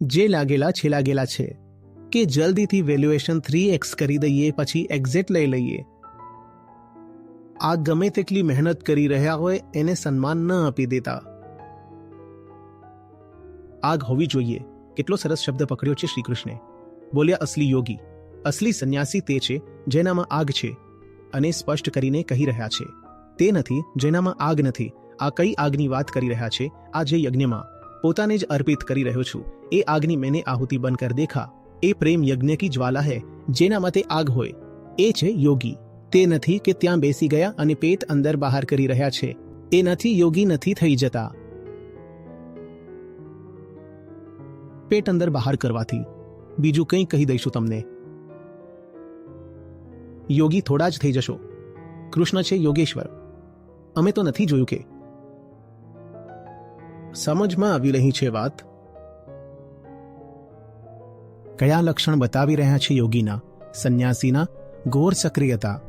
જે લાગેલા છે લાગેલા છે, કે જલ્દીથી વેલ્યુએશન થ્રી એક્સ કરી દઈએ, પછી એક્ઝિટ લઈ લઈએ. આ ગમે તેટલી મહેનત કરી રહ્યા હોય, એને સન્માન ન આપી દેતા. આગ હોવી જોઈએ. કેટલો સરસ શબ્દ પકડ્યો છે શ્રીકૃષ્ણે. બોલ્યા અસલી યોગી. અસલી સંન્યાસી તે છે, જેનામાં આગ છે, અને સ્પષ્ટ કરીને કહી રહ્યા છે. તે નથી, જેનામાં આગ નથી. આ કઈ આગની વાત કરી રહ્યા છે? આ જે યજ્ઞમાં. પોતાને જ અર્પિત કરી રહ્યો છું. એ આગની મેને આહુતિ બનકર દેખા. એ પ્રેમ યજ્ઞ કી જ્વાલા હે, જેના મતે આગ હોય. એ છે યોગી. તે નથી કે ત્યાં બેસી ગયા અને પેટ અંદર બહાર કરી રહ્યા છે. એ નથી યોગી નથી થઈ જતા. પેટ અંદર બહાર કરવાથી. બીજું કંઈ કહી દઈશું તમને. યોગી થોડા જ થઈ જશો. કૃષ્ણ છે યોગેશ્વર. અમે તો નથી જોયું કે સમજમાં આવી રહી છે વાત? કયા લક્ષણ બતાવી રહ્યા છે યોગીના સંન્યાસીના ઘોર સક્રિયતા?